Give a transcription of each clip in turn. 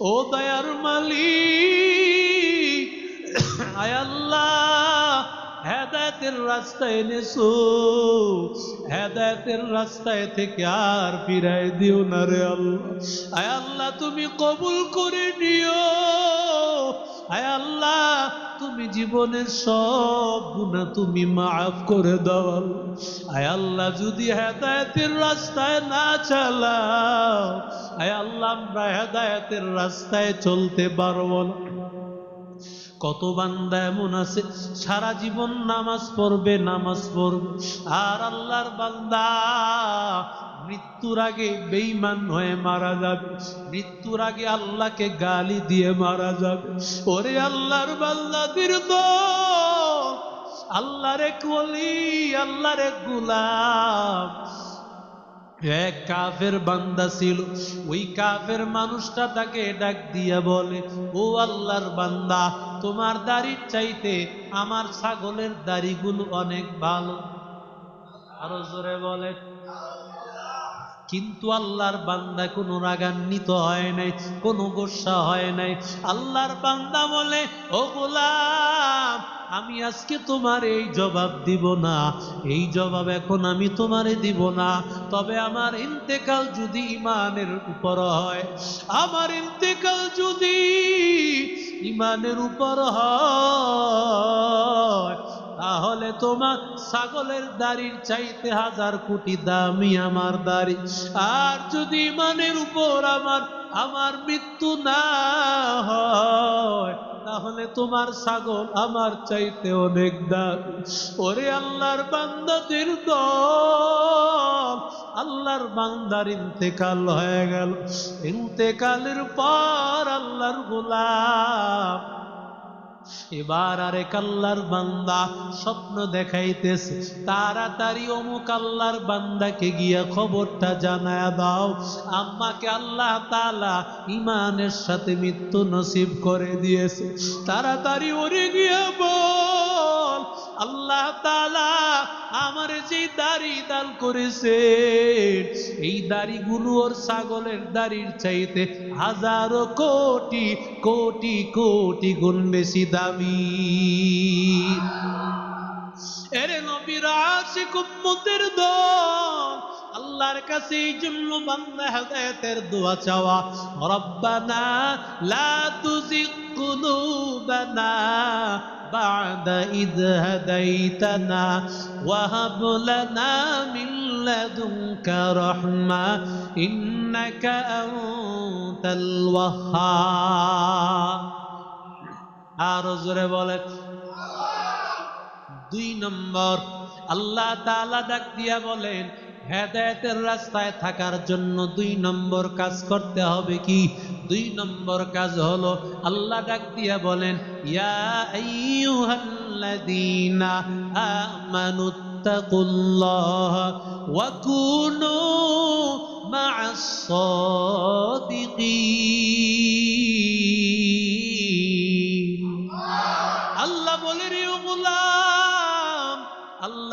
ও দয়ার মালিক, আয় আল্লাহ, হেদায়তের রাস্তায় এনেছো। হেদায়তের রাস্তায় থেকে আর ফিরাই দিও না রে আল্লাহ। আয় আল্লাহ, তুমি কবুল করে নিও। আয় আল্লাহ, তুমি জীবনের সব গুণা তুমি মাফ করে দাও। আয় আল্লাহ, যদি হেদায়তের রাস্তায় না চালাও আয় আল্লাহ, আমরা হেদায়তের রাস্তায় চলতে পারব না কত বান্দা এমন আছে, সারা জীবন নামাজ পড়বে নামাজ পড়বে আর আল্লাহর বান্দা মৃত্যুর আগে বেইমান হয়ে মারা যাবে, মৃত্যুর আগে আল্লাহকে গালি দিয়ে মারা যাবে। ওরে আল্লাহর বান্দাদের দল আল্লাহর এক ওলি, আল্লাহর গুলাম। এক কাফের বান্দা ছিল, ওই কাফের মানুষটা তাকে ডাক দিয়া বলে, ও আল্লাহর বান্দা তোমার দাড়ির চাইতে আমার ছাগলের দাড়িগুলো অনেক ভালো। আরও জোরে বলে। কিন্তু আল্লাহর বান্দা কোনো রাগান্বিত হয় নাই, কোনো গোসা হয় নাই। আল্লাহর বান্দা বলে, ও গোলাম আমি আজকে তোমার এই জবাব দিব না। এই জবাব এখন আমি তোমারে দিব না। তবে আমার ইন্তেকাল যদি ইমানের উপর হয়, আমার ইন্তেকাল যদি ইমানের উপর হয়, তাহলে তোমার ছাগলের দাড়ির চাইতে হাজার কোটি দামি আমার দাড়ি। আর যদি ইমানের উপর আমার আমার মৃত্যু না হয় তাহলে তোমার ছাগল আমার চাইতে অনেক দাম। ওরে আল্লাহর বান্দাদের দল, আল্লাহর বান্দার ইন্তেকাল হয়ে গেল। ইন্তেকালের পর আল্লাহর গোলাম এবার আরে কাল্লার বান্দা স্বপ্ন দেখাইতেছে। তাড়াতাড়ি অমুক আল্লাহর বান্দাকে গিয়া খবরটা জানায় দাও। আম্মাকে আল্লাহ তালা ইমানের সাথে মৃত্যু নসিব করে দিয়েছে। তাড়াতাড়ি ওরে গিয়া বল। আল্লাহ তালা আমার যে দাড়ি দান করেছে এই দাড়িগুলো ওর ছাগলের দাড়ির চাইতে হাজারো কোটি কোটি কোটি গুণ বেশি দামি। এরে নবীর আছে কুম্মতের দল আল্লাহর কাছে এই জন্য বান্দা হেদায়েতের দোয়া চাওয়া রব্বানা লা তুজিগ কুলুবানা بعد إذ هديتنا وهب لنا من لدنك رحمة إنك أنت الوهاب আর জোরে বলে দুই নম্বর আল্লাহ তাআলা ডাক দিয়া বলেন হেদায়েতের রাস্তায় থাকার জন্য দুই নম্বর কাজ করতে হবে কি? দুই নম্বর কাজ হলো আল্লাহ ডাক দিয়া বলেন, ইয়া আমানুত্তাকুল্লাহ ওয়া কুনু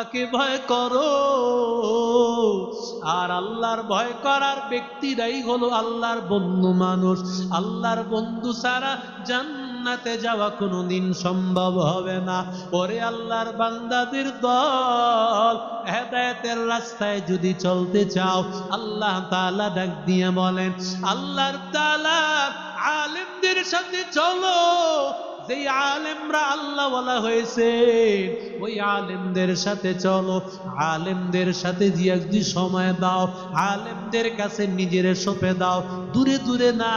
আল্লাহকে ভয় করো। আর আল্লাহর ভয় করার ব্যক্তিরাই হলো আল্লাহর বন্ধু মানুষ। আল্লাহর বন্ধু ছাড়া জান্নাতে যাওয়া কোনোদিন সম্ভব হবে না। ওরে আল্লাহর বান্দাদের দল, হেদায়েতের রাস্তায় যদি চলতে চাও, আল্লাহ তালা ডাক দিয়ে বলেন, আল্লাহর তালা আলেমদের সাথে চলো। যেই আলেমরা আল্লাহ বলা হয়েছে, ওই আলেমদের সাথে চলো, আলেমদের সাথে একদি সময় দাও, আলেমদের কাছে নিজের সপে দাও, দূরে দূরে না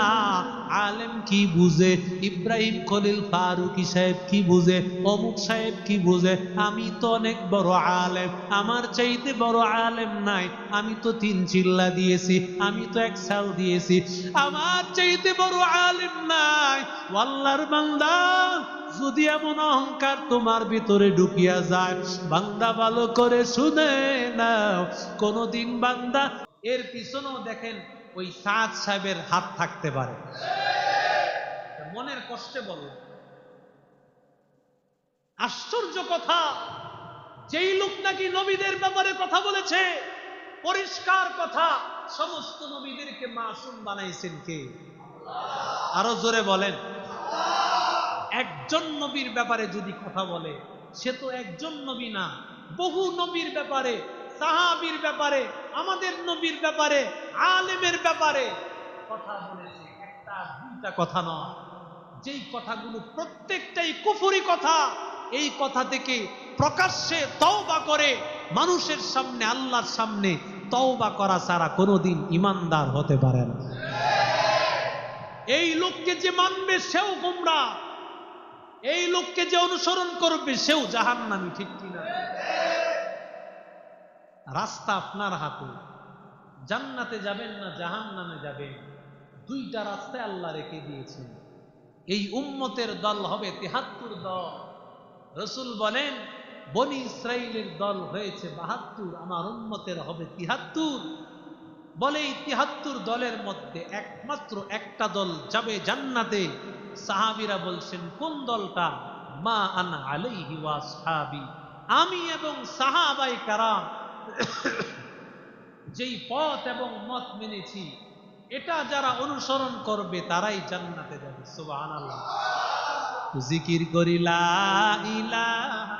আলেম কি বুঝে? ইব্রাহিম খলিল ফারুকি সাহেব কি বুঝে? অমুক সাহেব কি বুঝে? আমি তো অনেক বড় আলেম। আমার চাইতে বড় আলেম নাই। আমি তো তিন চিল্লা দিয়েছি। আমি তো এক সাল দিয়েছি। আমার চাইতে বড় আলেম নাই। আল্লাহর বান্দা, যদি এমন অহংকার তোমার ভিতরে ঢুকিয়া যায়, বান্দা ভালো করে শুনে নাও। কোনদিন বান্দা, এর পিছনেও দেখেন ওই সাদ সাহেবের হাত থাকতে পারে। মনের কষ্টে বল। আশ্চর্য কথা, যেই লোক নাকি নবীদের ব্যাপারে কথা বলেছে, পরিষ্কার কথা, সমস্ত নবীদেরকে মাসুম বানাইছেন কে? আরও জোরে বলেন। একজন নবীর ব্যাপারে যদি কথা বলে, সে তো একজন নবী না, বহু নবীর ব্যাপারে, সাহাবীর ব্যাপারে আমাদের নবীর ব্যাপারে, আলেমের ব্যাপারে কথা বলেছে। একটা দুইটা কথা নয়। যেই কথাগুলো প্রত্যেকটাই কুফুরি কথা, এই কথা থেকে প্রকাশ্যে তওবা করে মানুষের সামনে, আল্লাহর সামনে তওবা করা ছাড়া কোনোদিন ইমানদার হতে পারে না। এই লোককে যে মানবে সেও গুমরা। এই লোককে যে অনুসরণ করবে সেও জাহান্নামী, ঠিক কিনা? রাস্তা আপনার হাতে। জান্নাতে যাবেন না, জাহান্নামে যাবেন। দুইটা রাস্তায় আল্লাহ রেখে দিয়েছেন। এই উম্মতের দল হবে তেহাত্তর দল। রসুল বলেন, বনি ইসরায়েলের দল হয়েছে বাহাত্তর, আমার উম্মতের হবে তিহাত্তর। বলে এই তিহাত্তর দলের মধ্যে একমাত্র একটা দল যাবে জান্নাতে। সাহাবিরা বলছেন, কোন দলটা? মা আনা আলাইহি ওয়া সাহাবি আমি এবং সাহাবাই কারাম যেই পথ এবং মত মেনেছি, এটা যারা অনুসরণ করবে, তারাই জান্নাতে যাবে। সুবহানাল্লাহ। জিকির করি, লা ইলাহা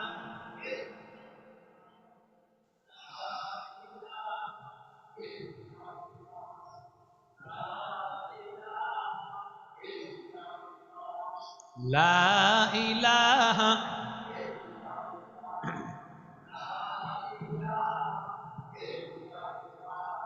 লা ইলাহা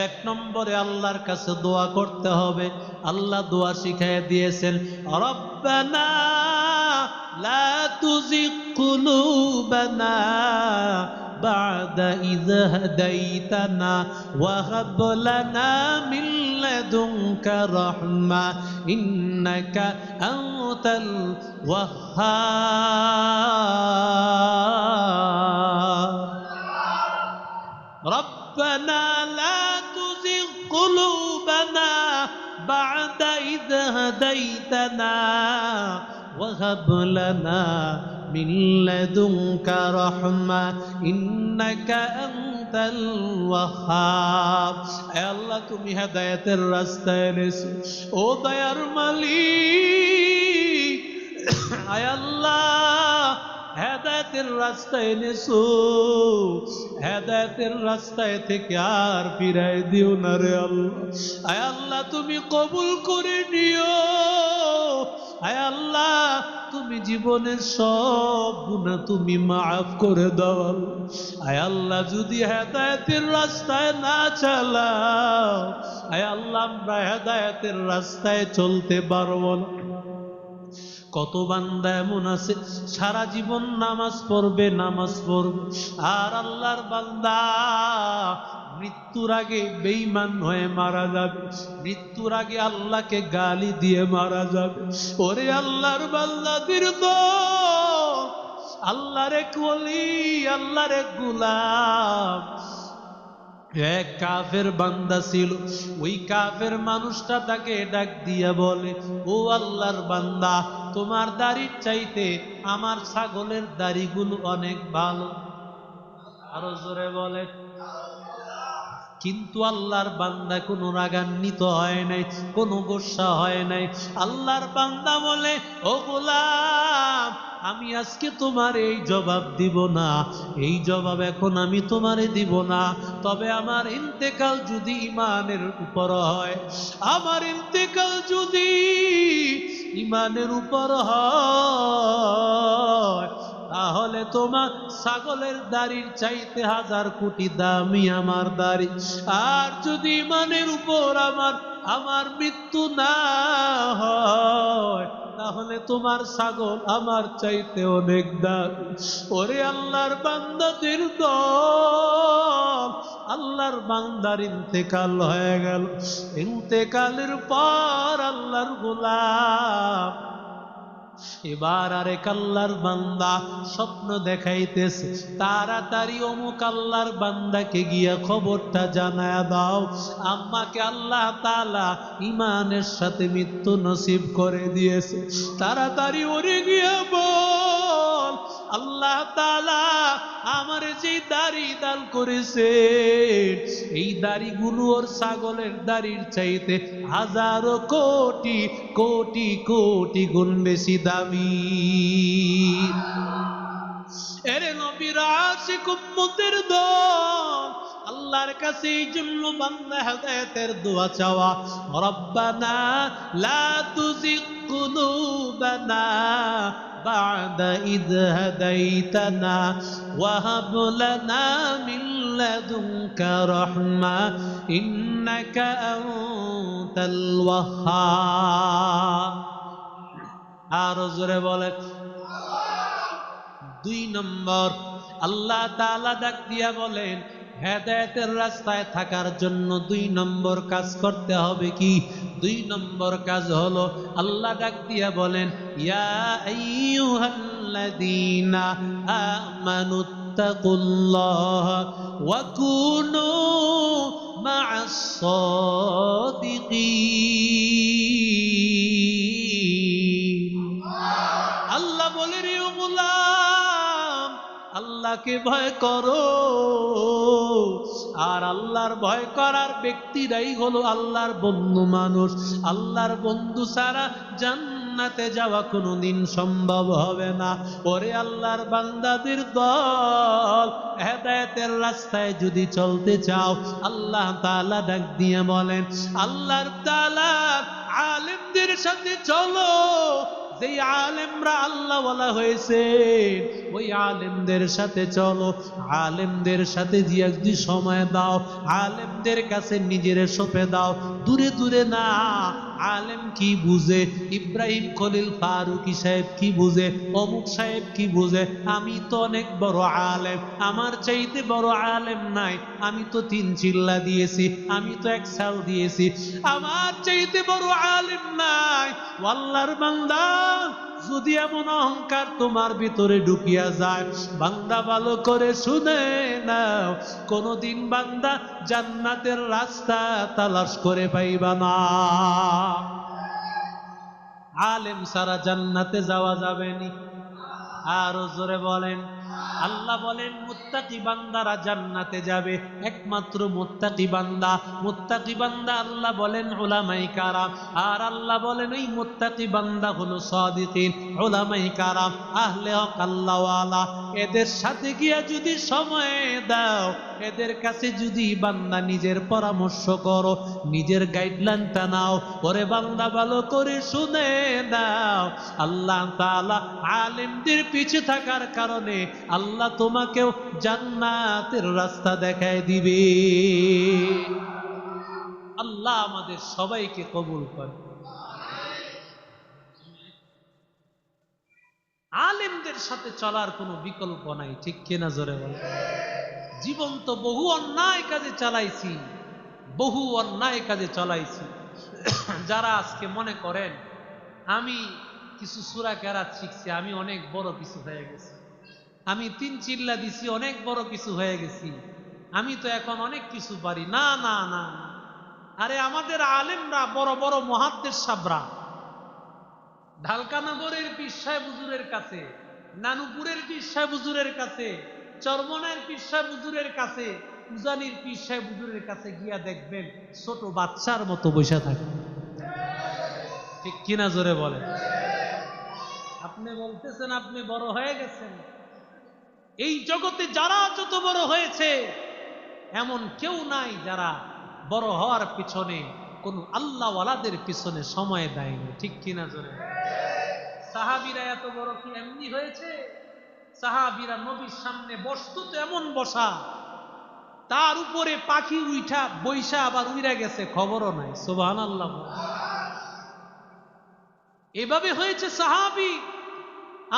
এক নম্বরে আল্লাহর কাছে দোয়া করতে হবে আল্লাহ দোয়া শিখাই দিয়েছেন রব্বানা লা তুজিগ কুলুবানা بعد إذ هديتنا وهب لنا من لدنك رحمة إنك أنت الوهاب ربنا لا تزغ قلوبنا بعد إذ هديتنا وهب لنا من لدنك رحمة إنك أنت الوهاب এ আল্লাহ তুমি হেদায়েতের রাস্তায় এনেছো ও দয়ার মালিক আয় আল্লাহ হেদায়তের রাস্তায় এনেছো হেদায়তের রাস্তায় থেকে আর ফিরাই দিও না রে আল্লাহ। আয় আল্লাহ, তুমি কবুল করে নিও। আয় আল্লাহ, তুমি জীবনের সব গুণা তুমি মাফ করে দাও। আয় আল্লাহ, যদি হেদায়তের রাস্তায় না চালাও, আয় আল্লাহ, আমরা হেদায়তের রাস্তায় চলতে পারব না। কত বান্দা এমন আছে, সারা জীবন নামাজ পড়বে নামাজ পড়বে আর আল্লাহর বান্দা মৃত্যুর আগে বেইমান হয়ে মারা যাবে, মৃত্যুর আগে আল্লাহকে গালি দিয়ে মারা যাবে। ওরে আল্লাহর বান্দাদের তো আল্লাহরে কলি আল্লাহরে গুলাম। এক কাফের বান্দা ছিল, ওই কাফের মানুষটা তাকে ডাক দিয়া বলে, ও আল্লাহর বান্দা তোমার দাড়ির চাইতে আমার ছাগলের দাড়িগুলো অনেক ভালো। আরও জোরে বলে কিন্তু আল্লাহর বান্দা কোনো রাগান্বিত হয় নাই, কোনো গোসা হয় নাই। আল্লাহর বান্দা বলে, ও গোলাম, আমি আজকে তোমার এই জবাব দিব না। এই জবাব এখন আমি তোমারে দিব না। তবে আমার ইন্তেকাল যদি ইমানের উপর হয়, আমার ইন্তেকাল যদি ইমানের উপর হয় তাহলে তোমার ছাগলের দাড়ির চাইতে হাজার কোটি দামি আমার দাড়ি। আর যদি ইমানের উপর আমার আমার মৃত্যু না হয়, তাহলে তোমার ছাগল আমার চাইতে অনেক দাম। ওরে আল্লাহর বান্দাদের দল, আল্লাহর বান্দার ইন্তেকাল হয়ে গেল। ইন্তেকালের পর আল্লাহর গোলাম এবার আরে কাল্লার বান্দা স্বপ্ন দেখাইতেছে। তাড়াতাড়ি অমুক আল্লাহর বান্দাকে গিয়া খবরটা জানায় দাও। আম্মাকে আল্লাহ তালা ইমানের সাথে মৃত্যু নসিব করে দিয়েছে। তাড়াতাড়ি ওরে গিয়া বল। আল্লাহ তাআলা আমার যে দাড়ি দান করেছে এই দাড়িগুলো ওর ছাগলের দাড়ির চাইতে হাজারো কোটি কোটি কোটি গুণ বেশি দামি। এরে নবীর আশিক উম্মতের দল, আল্লাহর কাছে এই জন্য বান্দা হেদায়েতের দোয়া চাওয়া, রব্বানা লা তুজিগ কুলুবানা بعد إذ هديتنا وهب لنا من لدنك رحمة إنك أنت الوهاب আরো জোরে বলে দুই নম্বর আল্লাহ তাআলা ডাক দিয়া বলেন হেদায়েতের রাস্তায় থাকার জন্য দুই নম্বর কাজ করতে হবে কি? দুই নম্বর কাজ হলো আল্লাহ ডাক দিয়া বলেন, ইয়া আমানুত্তাকুল্লাহ ওয়া আল্লাহকে ভয় করো। আর আল্লাহর ভয় করার ব্যক্তিরাই হলো আল্লাহর বন্ধু মানুষ। আল্লাহর বন্ধু ছাড়া জান্নাতে যাওয়া কোনোদিন সম্ভব হবে না। ওরে আল্লাহর বান্দাদের দল, হেদায়েতের রাস্তায় যদি চলতে চাও, আল্লাহ তাআলা ডাক দিয়ে বলেন, আল্লাহর তালা আলেমদের সাথে চলো। যেই আলেমরা আল্লাহ বলা হয়েছে, ওই আলেমদের সাথে চলো, আলেমদের সাথে যদি সময় দাও, আলেমদের কাছে নিজের সপে দাও, দূরে দূরে না আলেম কি বুঝে? ইব্রাহিম খলিল ফারুকি সাহেব কি বুঝে? অমুক সাহেব কি বুঝে? আমি তো অনেক বড় আলেম। আমার চাইতে বড় আলেম নাই। আমি তো তিন চিল্লা দিয়েছি। আমি তো এক সাল দিয়েছি। আমার চাইতে বড় আলেম নাই। আল্লাহর বান্দা যদি এমন অহংকার তোমার ভিতরে ঢুকিয়া যায়, বান্দা ভালো করে শুনে নাও, কোনদিন বান্দা জান্নাতের রাস্তা তালাশ করে পাইবা না। আলেম সারা জান্নাতে যাওয়া যাবেনি আরও জোরে বলেন। আল্লাহ বলেন, মুত্তাকি বান্দারা জান্নাতে যাবে। একমাত্র মুত্তাকি বান্দা। মুত্তাকি বান্দা আল্লাহ বলেন ওলামাই কারাম। আর আল্লাহ বলেন, ওই মুত্তাকি বান্দা হলো সাদিকিন ওলামাই কারাম, আহলে হক, আল্লাহওয়ালা। এদের সাথে গিয়া যদি সময় দাও, এদের কাছে যদি বান্দা নিজের পরামর্শ করো, নিজের গাইডলাইনটা নাও পরে বান্দা ভালো করে শুনে দাও আল্লাহ তাআলা আলেমদের পিছে থাকার কারণে আল্লাহ তোমাকেও জান্নাতের রাস্তা দেখায় দিবে। আল্লাহ আমাদের সবাইকে কবুল করে আলেমদের সাথে চলার কোনো বিকল্প নাই, ঠিক কিনা জোরে বলে জীবন তো বহু অন্যায় কাজে চালাইছি, বহু অন্যায় কাজে চালাইছি। যারা আজকে মনে করেন, আমি কিছু সুরা কেরাত শিখছি, আমি অনেক বড় কিছু হয়ে গেছি। আমি তিন চিল্লা দিছি, অনেক বড় কিছু হয়ে গেছি। আমি তো এখন অনেক কিছু পারি। না না না। আরে আমাদের আলেমরা, বড় বড় মহাদ্দের সাবরা। ঢালকানগরের পীর সাহেব হুজুরের কাছে নানুপুরের পীর সাহেব হুজুরের কাছে চরমনের পীর সাহেব হুজুরের কাছে, উজানির পীর সাহেব হুজুরের কাছে গিয়া দেখবেন ছোট বাচ্চার মতো বসে থাকে। ঠিক কিনা জোরে বলে আপনি বলতেছেন আপনি বড় হয়ে গেছেন। এই জগতে যারা যত বড় হয়েছে, এমন কেউ নাই যারা বড় হওয়ার পিছনে কোন আল্লাহওয়ালাদের পিছনে সময় দেয়নি। ঠিক কিনা জোরে? সাহাবিরা এত বড় কি এমনি হয়েছে? সাহাবিরা নবীর সামনে বসতো তো এমন বসা। তার উপরে পাখি উইঠা বৈশা আবার উইরা গেছে, খবরও নাই সোবান আল্লাহ এভাবে হয়েছে সাহাবি।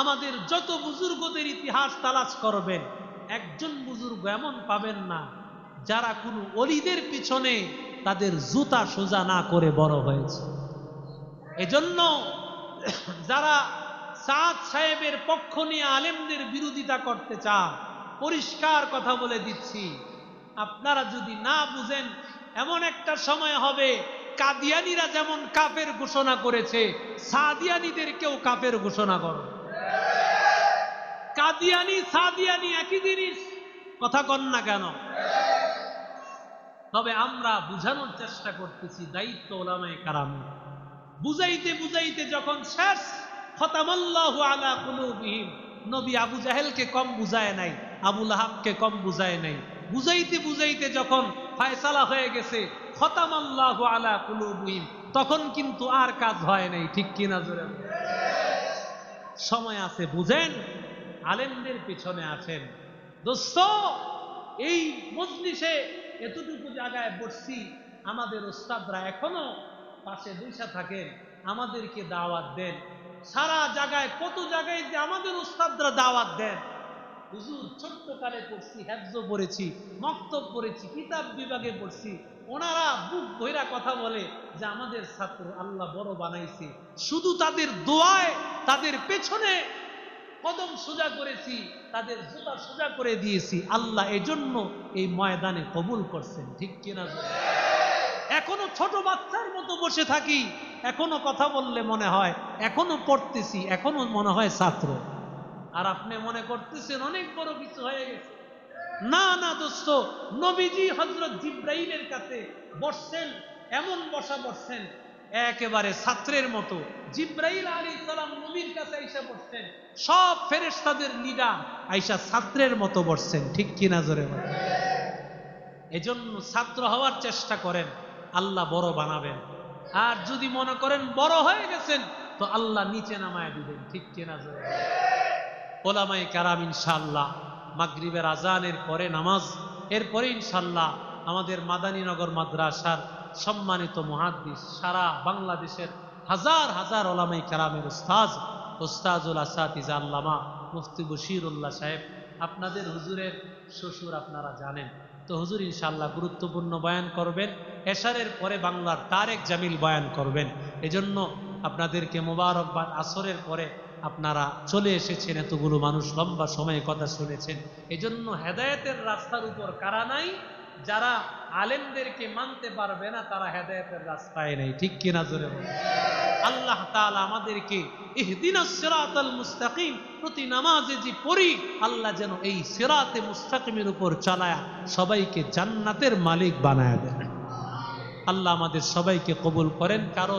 আমাদের যত বুজুর্গদের ইতিহাস তালাশ করবেন, একজন বুজুর্গ এমন পাবেন না, যারা কোনো অলিদের পিছনে তাদের জুতা সোজা না করে বড় হয়েছে। এজন্য যারা সাদ সাহেবের পক্ষ নিয়ে আলেমদের বিরোধিতা করতে চান, পরিষ্কার কথা বলে দিচ্ছি, আপনারা যদি না বুঝেন, এমন একটা সময় হবে, কাদিয়ানিরা যেমন কাফের ঘোষণা করেছে, সাদিয়ানিদেরকেও কাফের ঘোষণা করো। কাদিয়ানি, সাদিয়ানি একই জিনিস, কথা কন না কেন? তবে আমরা বুঝানোর চেষ্টা করতেছি, দায়িত্ব ওলামায় কারাম বুঝাইতে বুঝাইতে যখন শেষ, খতামাল্লাহু আলা কুলুবিহিম, নবী আবু জাহেলকে কম বুঝায় নাই, আবু লাহাবকে কম বুঝায় নাই। বুঝাইতে বুঝাইতে যখন ফায়সালা হয়ে গেছে, খতামাল্লাহু আলা কুলুবিহিম, তখন কিন্তু আর কাজ হয় নাই, ঠিক কিনা জোরে? সময় আছে, বুঝেন? আলেমদের পিছনে আছেন। দোস্ত, এই মজলিসে এতটুকু জায়গায় বসছি, আমাদের ওস্তাদরা এখনও পাশে বৈশা থাকেন, আমাদেরকে দাওয়াত দেন। সারা জায়গায়, কত জায়গায় যে আমাদের উস্তাদরা দাওয়াত দেন। হুজুর ছোট্ট কালে পড়ছি হ্যাবজ পড়েছি, মক্তব পড়েছি, কিতাব বিভাগে পড়ছি। ওনারা বুক ভৈরা কথা বলে যে আমাদের ছাত্র আল্লাহ বড় বানাইছে। শুধু তাদের দোয়ায়, তাদের পেছনে কদম সোজা করেছি, তাদের জুতা সোজা করে দিয়েছি। আল্লাহ এজন্য এই ময়দানে কবুল করছেন, ঠিক কিনা? এখনও ছোট বাচ্চার মতো বসে থাকি। এখনও কথা বললে মনে হয়, এখনও পড়তেছি, এখনও মনে হয় ছাত্র। আর আপনি মনে করতেছেন অনেক বড় কিছু হয়ে গেছে। না না দোস্ত, নবীজি হজরত জিব্রাইলের কাছে বসছেন, এমন বসা বসছেন, একেবারে ছাত্রের মতো। জিব্রাইল আলী সালাম নবীর কাছে আইসা বসছেন, সব ফেরেশতাদের লিডার আইসা ছাত্রের মতো বসছেন, ঠিক কিনা জোরে? এজন্য ছাত্র হওয়ার চেষ্টা করেন। আল্লাহ বড় বানাবেন আর যদি মনে করেন বড় হয়ে গেছেন, তো আল্লাহ নিচে নামায় দিবেন, ঠিক কিনা বলেন? ওলামাই কারাম ইনশাল্লাহ মাগরিবের আজানের পরে নামাজ, এরপরে ইনশাল্লাহ আমাদের মাদানীনগর মাদ্রাসার সম্মানিত মহাদ্দিস, সারা বাংলাদেশের হাজার হাজার ওলামাই কারামের উস্তাজ ওস্তাজুল আসাতিজা আল্লামা মুফতি বশিরুল্লাহ সাহেব, আপনাদের হুজুরের শ্বশুর আপনারা জানেন তো হুজুর ইনশাল্লাহ গুরুত্বপূর্ণ বয়ান করবেন। এশারের পরে বাংলার তারেক জামিল বয়ান করবেন। এজন্য আপনাদেরকে মোবারকবাদ আসরের পরে আপনারা চলে এসেছেন, এতগুলো মানুষ লম্বা সময়ে কথা শুনেছেন। এজন্য হেদায়েতের রাস্তার উপর কারা নাই? যারা আলেমদেরকে মানতে পারবে না, তারা হেদায়েতের রাস্তায় নেই। ঠিক কিনা জোরে বলুন? আল্লাহ তালা আমাদেরকে মুস্তাকিম প্রতি নামাজে যে পড়ি, আল্লাহ যেন এই সেরাতে মুস্তাকিমের উপর চালায়া সবাইকে জান্নাতের মালিক বানায় দেন। আল্লাহ আমাদের সবাইকে কবুল করেন কারও